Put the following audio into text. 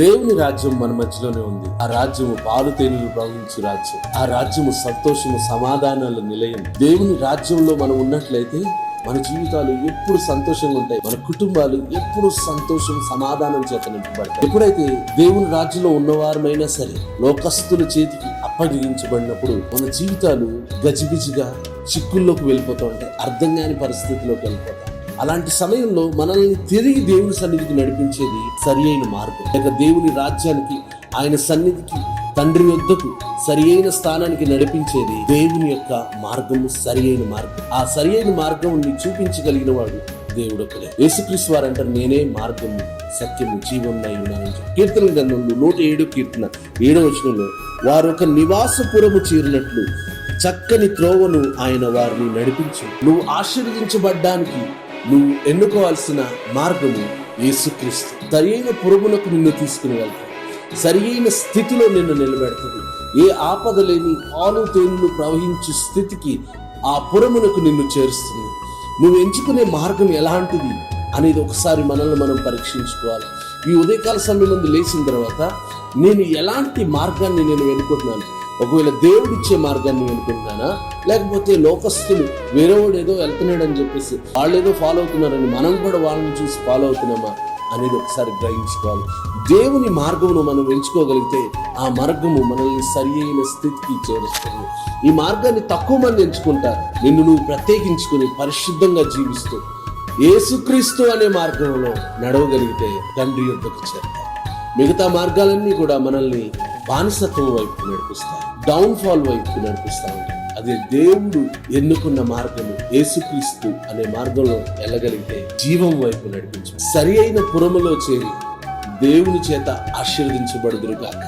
దేవుని రాజ్యం మన మధ్యలోనే ఉంది. ఆ రాజ్యము పాలు తేనెలు ప్రవహించు రాజ్యం. ఆ రాజ్యము సంతోషము సమాధానాల నిలయం. దేవుని రాజ్యంలో మనం ఉన్నట్లయితే మన జీవితాలు ఎప్పుడు సంతోషంగా ఉంటాయి. మన కుటుంబాలు ఎప్పుడు సంతోషం సమాధానం చేత నింపబడతాయి. ఎప్పుడైతే దేవుని రాజ్యంలో ఉన్నవారమైనా సరే లోకస్తుల చేతికి అప్పగించబడినప్పుడు మన జీవితాలు గజిబిజిగా చిక్కుల్లోకి వెళ్ళిపోతూ ఉంటాయి. అర్థం కాని పరిస్థితిలోకి వెళ్ళిపోతాయి. అలాంటి సమయంలో మనల్ని తిరిగి దేవుని సన్నిధికి నడిపించేది సరి అయిన మార్గం. లేక దేవుని రాజ్యానికి ఆయన సన్నిధికి తండ్రి వద్దకు సరి అయిన స్థానానికి నడిపించేది దేవుని యొక్క మార్గము సరి అయిన మార్గం. ఆ సరి అయిన మార్గం చూపించగలిగిన వాడు దేవుడు ఒకడే. యేసుక్రీస్తు వారు అంటారు నేనే మార్గము సత్యము జీవం కీర్తన గ్రంథంలో నూట ఏడు కీర్తన ఏడవ వచనంలో వారు ఒక నివాసపురము చేరినట్లు చక్కని త్రోవను ఆయన వారిని నడిపించు. నువ్వు ఆశీర్వదించబడ్డానికి నువ్వు ఎన్నుకోవాల్సిన మార్గము యేసుక్రీస్తు. సరియైన పురుగునకు నిన్ను తీసుకుని వెళ్తాడు. సరియైన స్థితిలో నిన్ను నిలబెడుతుంది ఏ ఆపద లేని పాలు తేనెలు ప్రవహించు స్థితికి ఆ పురమునకు నిన్ను చేరుస్తుంది. నువ్వు ఎంచుకునే మార్గం ఎలాంటిది అనేది ఒకసారి మనల్ని మనం పరీక్షించుకోవాలి. ఈ ఉదయకాల సమయం లేచిన తర్వాత నేను ఎలాంటి మార్గాన్ని నేను ఎన్నుకుంటున్నాను ఒకవేళ దేవుడిచ్చే మార్గాన్ని ఎన్నుకుంటున్నానా లేకపోతే లోకస్తులు వేరేవాడు ఏదో వెళ్తున్నాడు అని చెప్పేసి వాళ్ళు ఏదో ఫాలో అవుతున్నారని మనం కూడా వాళ్ళని చూసి ఫాలో అవుతున్నామా అనేది ఒకసారి గ్రహించుకోవాలి. దేవుని మార్గమును మనం ఎంచుకోగలిగితే ఆ మార్గము మనల్ని సరి అయిన స్థితికి చేరుస్తుంది. ఈ మార్గాన్ని తక్కువ మంది ఎంచుకుంటారు. నిన్ను నువ్వు ప్రత్యేకించుకుని పరిశుద్ధంగా జీవిస్తూ ఏసుక్రీస్తు అనే మార్గంలో నడవగలిగితే తండ్రి యొద్దకు చేరుతాం మిగతా మార్గాలన్నీ కూడా మనల్ని బానిసత్వం వైపు నడిపిస్తాయి. డౌన్ ఫాల్ వైపు నడిపిస్తా అదే దేవుడు ఎన్నుకున్న మార్గము ఏసుక్రీస్తు అనే మార్గంలో వెళ్ళగలిగితే జీవం వైపు నడిపించు. సరి అయిన పురములో చేరి దేవుని చేత ఆశీర్వదించబడుదురు కాక